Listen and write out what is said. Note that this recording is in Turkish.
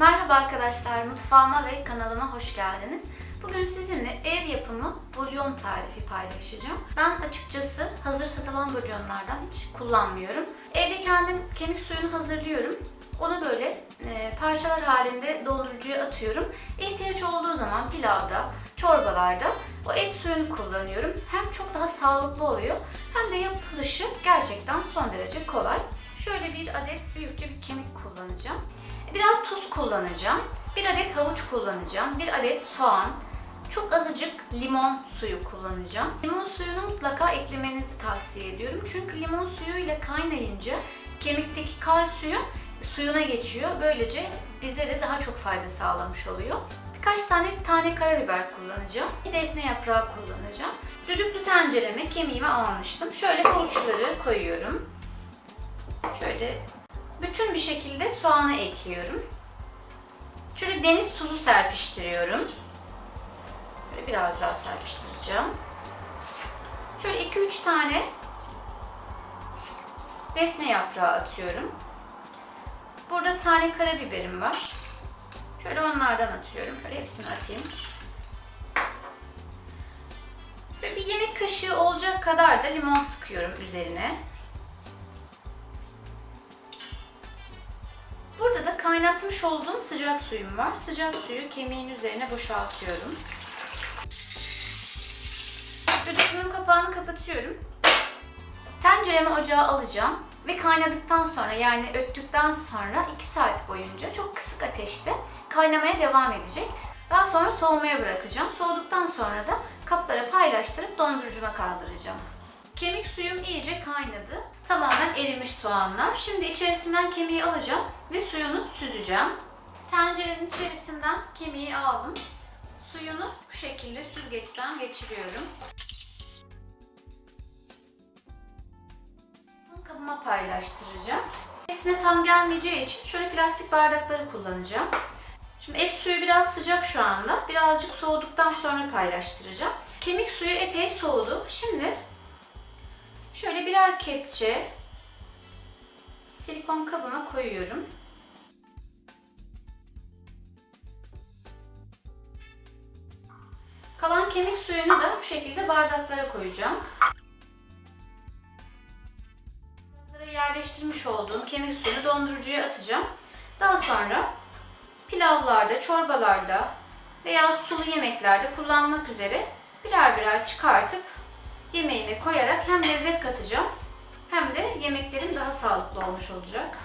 Merhaba arkadaşlar, mutfağıma ve kanalıma hoş geldiniz. Bugün sizinle ev yapımı bulyon tarifi paylaşacağım. Ben açıkçası hazır satılan bulyonlardan hiç kullanmıyorum. Evde kendim kemik suyunu hazırlıyorum. Onu böyle e, parçalar halinde dondurucuya atıyorum. İhtiyaç olduğu zaman pilavda, çorbalarda o et suyunu kullanıyorum. Hem çok daha sağlıklı oluyor hem de yapılışı gerçekten son derece kolay. Şöyle bir adet büyükçe bir kemik kullanacağım. Biraz tuz kullanacağım. Bir adet havuç kullanacağım. Bir adet soğan. Çok azıcık limon suyu kullanacağım. Limon suyunu mutlaka eklemenizi tavsiye ediyorum. Çünkü limon suyuyla kaynayınca kemikteki kalsiyum suyuna geçiyor. Böylece bize de daha çok fayda sağlamış oluyor. Birkaç tane tane karabiber kullanacağım. Bir defne yaprağı kullanacağım. Düdüklü tencereme kemiğimi almıştım. Şöyle havuçları koyuyorum. Şöyle bütün bir şekilde soğanı ekliyorum. Şöyle deniz tuzu serpiştiriyorum. Böyle biraz daha serpiştireceğim. Şöyle 2-3 tane defne yaprağı atıyorum. Burada tane karabiberim var. Şöyle onlardan atıyorum. Şöyle hepsini atayım. Böyle bir yemek kaşığı olacak kadar da limon sıkıyorum üzerine. Kaynatmış olduğum sıcak suyum var. Sıcak suyu kemiğin üzerine boşaltıyorum. Düdüklüğün kapağını kapatıyorum. Tenceremi ocağa alacağım ve kaynadıktan sonra yani öttükten sonra 2 saat boyunca çok kısık ateşte kaynamaya devam edecek. Daha sonra soğumaya bırakacağım. Soğuduktan sonra da kaplara paylaştırıp dondurucuma kaldıracağım. Kemik suyum iyice kaynadı. Tamamen erimiş soğanlar. Şimdi içerisinden kemiği alacağım ve suyunu süzeceğim. Tencerenin içerisinden kemiği aldım. Suyunu bu şekilde süzgeçten geçiriyorum. Kabıma paylaştıracağım. İçerisine tam gelmeyeceği için şöyle plastik bardakları kullanacağım. Şimdi et suyu biraz sıcak şu anda. Birazcık soğuduktan sonra paylaştıracağım. Kemik suyu epey soğudu. Şimdi Şöyle birer kepçe silikon kabıma koyuyorum. Kalan kemik suyunu da bu şekilde bardaklara koyacağım. Bardaklara yerleştirmiş olduğum kemik suyunu dondurucuya atacağım. Daha sonra pilavlarda, çorbalarda veya sulu yemeklerde kullanmak üzere birer birer çıkartıp yemeğime koyarak hem lezzet katacağım hem de yemeklerim daha sağlıklı olmuş olacak.